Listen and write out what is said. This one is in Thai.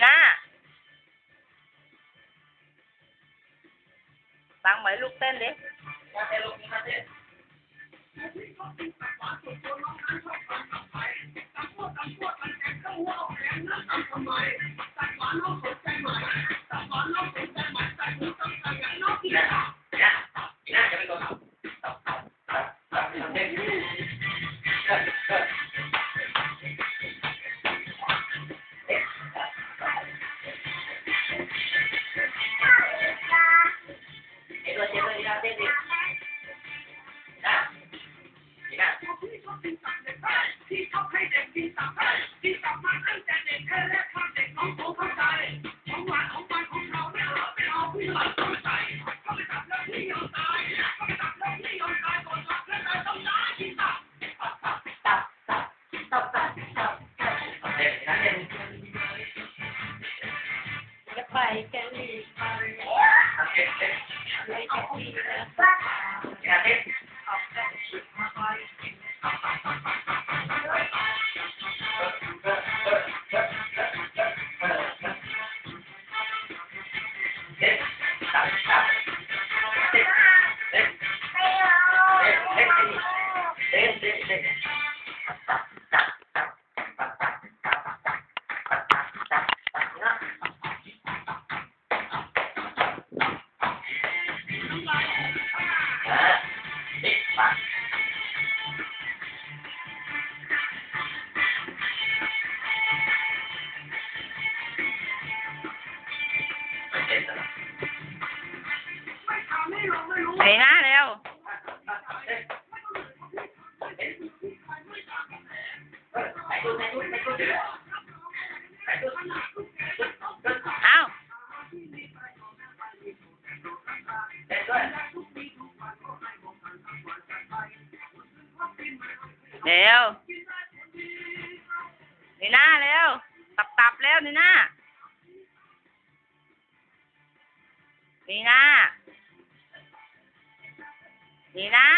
หน้าฟังไหมลูกเต้นดิจะไป Yeah. กัน ไปหน้าเร็วเอาเร็วนี่หน้าเร็ว ตับตับแล้วนี่หน้านี่หน้า นี่หน้า